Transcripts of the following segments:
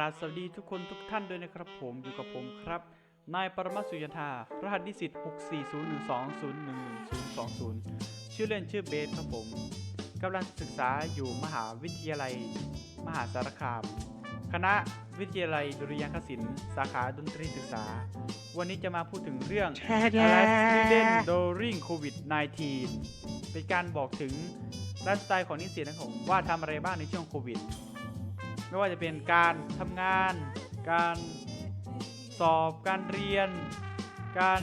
ราบสวัสดีทุกคนทุกท่านด้วยนะครับผมอยู่กับผมครับ นายปรมัสุยธารหัสนิสิต 64012011020 ชื่อเล่นชื่อเบสครับผมกำลังศึกษาอยู่มหาวิทยาลัย มหาสารคาม คณะวิทยาลัยดุริยางคศิลป์สาขาดนตรีศึกษา วันนี้จะมาพูดถึงเรื่อง Alice Student During COVID-19 เป็นการบอกถึงไลฟ์สไตล์ของนิสิตนะครับผมว่าทำอะไรบ้างในช่วงโควิด ไม่ว่าจะเป็นการทำงาน การสอบการเรียน การ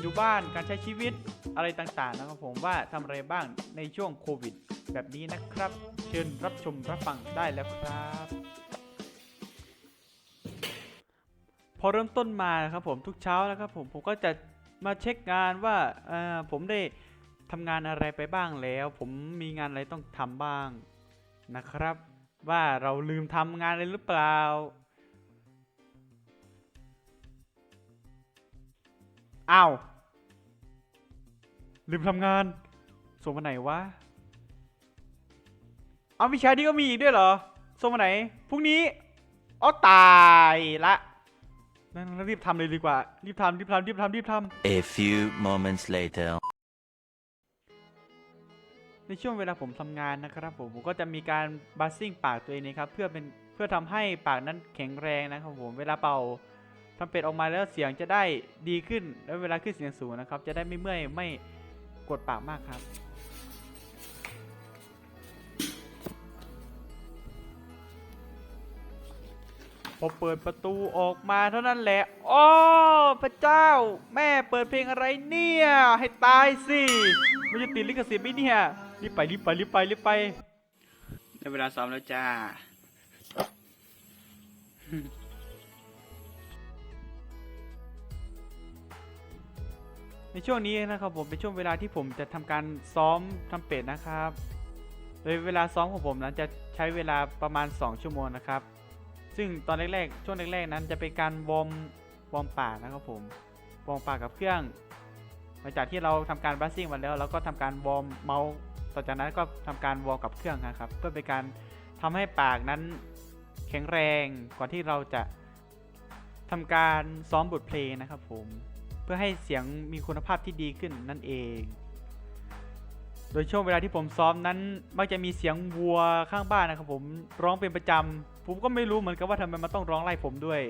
อยู่บ้านการใช้ชีวิตอะไรต่างๆนะครับผมว่าทำอะไรบ้างในช่วงโควิด แบบนี้นะครับ เชิญรับชมรับฟังได้แล้วครับ พอเริ่มต้นมาครับผมทุกเช้านะครับผมผมก็จะมาเช็คงานว่าผมได้ทำงานอะไรไปบ้างแล้ว ผมมีงานอะไรต้องทำบ้างนะครับ ว่าเราลืมทำงานอะไรหรือเปล่า อ้าว ลืมทำงาน ส่งมาไหนวะ เอาวิชานี้ก็มีอีกด้วยเหรอ ส่งมาไหน พรุ่งนี้อ๋อตายละนั่นรีบทำเลยดีกว่า รีบทำรีบทำรีบทำรีบทำ A few moments later. ในช่วงเวลาผมทำงานนะครับผมผมก็จะมีการบัสซิ่งปากตัวเองนะครับเพื่อเป็นเพื่อทำให้ปากนั้นแข็งแรงนะครับผมเวลาเป่าทำเป็ดออกมาแล้วเสียงจะได้ดีขึ้น แล้วเวลาขึ้นเสียงสูงนะครับ จะได้ไม่เมื่อยไม่กดปากมากครับพอเปิดประตูออกมาเท่านั้นแหละอ้อพระเจ้า แม่เปิดเพลงอะไรเนี่ย ให้ตายสิ มันจะติดลิขสิทธิ์ไหมเนี่ย รีบไปรีบไปรีบไปรีบไปได้เวลาซ้อมแล้วจ้า ในช่วงนี้นะครับผมเป็นช่วงเวลาที่ผมจะทำการซ้อมทำเป็ดนะครับ โดยเวลาซ้อมของผมนั้นจะใช้เวลาประมาณ 2 ชั่วโมงนะครับ ซึ่งตอนแรกๆ ช่วงแรกๆนั้นจะเป็นการวอร์มวอร์มปากนะครับผมวอร์มปากกับเครื่องหลังจากที่เราทำการบัสซิ่งมาแล้วเราก็ทำการวอร์มเมาส์ ต่อจากนั้นก็ทำการวอร์มกับเครื่องนะครับ เพื่อเป็นการทำให้ปากนั้นแข็งแรงก่อนที่เราจะทำการซ้อมบทเพลงนะครับผมเพื่อให้เสียงมีคุณภาพที่ดีขึ้นนั่นเอง โดยช่วงเวลาที่ผมซ้อมนั้น มักจะมีเสียงวัวข้างบ้านนะครับผมร้องเป็นประจำผมก็ไม่รู้เหมือนกันว่าทำไมมันต้องร้องไล่ผมด้วย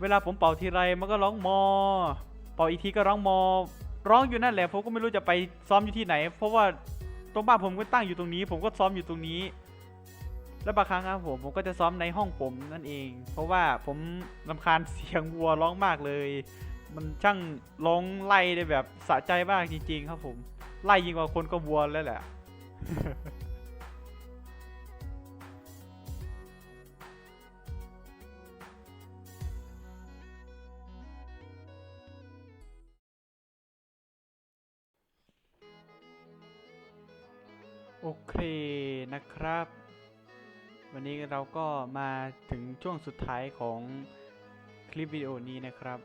เวลาผมเป่าทีไรมันก็ร้องมอ เป่าอีกทีก็ร้องมอ ร้องอยู่นั่นแหละผมก็ไม่รู้จะไปซ้อมอยู่ที่ไหน เพราะว่าตรงบ้านผมก็ตั้งอยู่ตรงนี้ ผมก็ซ้อมอยู่ตรงนี้ แล้วบางครั้งครับผมผมก็จะซ้อมในห้องผมนั่นเอง เพราะว่าผมลำคาญเสียงวัวร้องมากเลย มันช่างร้องไล่ได้แบบสะใจมากจริง ๆ ครับผม ไล่ยิงกว่าคนก็วัวแล้วแหละ โอเคนะครับ วันนี้เราก็มาถึงช่วงสุดท้ายของคลิปวิดีโอนี้นะครับ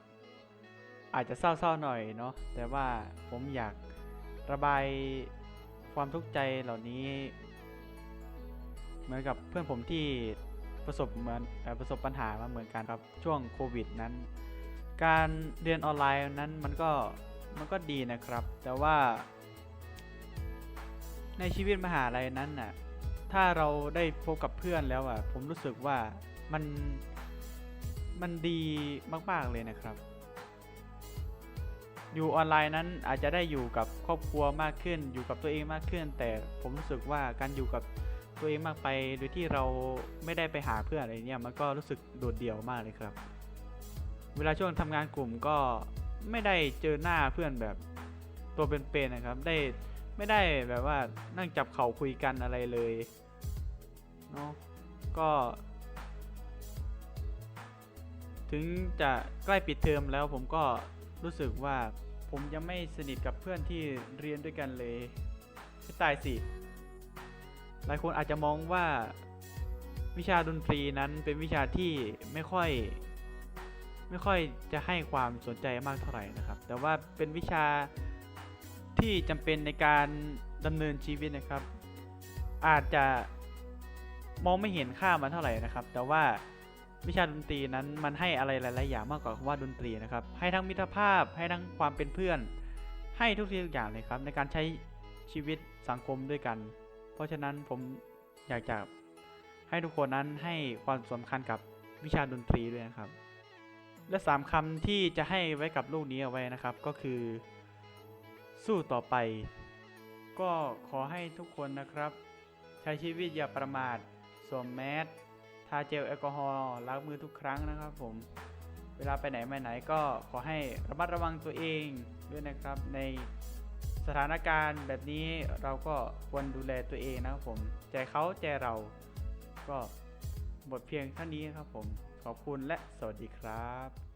อาจจะเศร้าๆหน่อยเนาะแต่ว่าผมอยากระบายความทุกข์ใจเหล่านี้ เหมือนกับเพื่อนผมที่ประสบเหมือนประสบปัญหามาเหมือนกันครับช่วงโควิดนั้น การเรียนออนไลน์นั้นมันก็มันก็ดีนะครับ แต่ว่า ในชีวิตมหาลัยนั้นน่ะ ถ้าเราได้พบกับเพื่อนแล้วอะ ผมรู้สึกว่ามัน มันดีมาก ๆ เลยนะครับ อยู่ออนไลน์นั้นอาจจะได้อยู่กับครอบครัวมากขึ้น อยู่กับตัวเองมากขึ้น แต่ผมรู้สึกว่าการอยู่กับตัวเองมากไป โดยที่เราไม่ได้ไปหาเพื่อนอะไรเนี่ย มันก็รู้สึกโดดเดี่ยวมากเลยครับ เวลาช่วงทำงานกลุ่มก็ไม่ได้เจอหน้าเพื่อนแบบตัวเป็นๆนะครับ ได้ ไม่ได้แบบว่านั่งจับเข่าคุยกันอะไรเลยเนาะก็ ถึงจะใกล้ปิดเทอมแล้วผมก็รู้สึกว่าผมยังไม่สนิทกับเพื่อนที่เรียนด้วยกันเลยไม่ตายสิ หลายคนอาจจะมองว่าวิชาดนตรีนั้นเป็นวิชาที่ไม่ค่อย ไม่ค่อยจะให้ความสนใจมากเท่าไหร่นะครับ แต่ว่าเป็นวิชา ที่จำเป็นในการดำเนินชีวิตนะครับ อาจจะมองไม่เห็นค่ามันเท่าไหร่นะครับ แต่ว่าวิชาดนตรีนั้นมันให้อะไรหลาย ๆ อย่างมากกว่าคำว่าดนตรีนะครับ ให้ทั้งมิตรภาพให้ทั้งความเป็นเพื่อน ให้ทุกสิ่งทุกอย่างเลยครับ ในการใช้ชีวิตสังคมด้วยกัน เพราะฉะนั้นผมอยากจะให้ทุกคนนั้นให้ความสำคัญกับวิชาดนตรีด้วยนะครับ และสามคำที่จะให้ไว้กับลูกนี้เอาไว้นะครับ ก็คือ สู้ต่อไป ก็ขอให้ทุกคนนะครับ ใช้ชีวิตอย่าประมาทสวมแมสทาเจลแอลกอฮอล์ล้างมือทุกครั้งนะครับผม เวลาไปไหนมาไหนก็ขอให้ระมัดระวังตัวเองด้วยนะครับ ในสถานการณ์แบบนี้เราก็ควรดูแลตัวเองนะครับผม ใจเขาใจเราก็หมดเพียงเท่านี้ครับผม ขอบคุณและสวัสดีครับ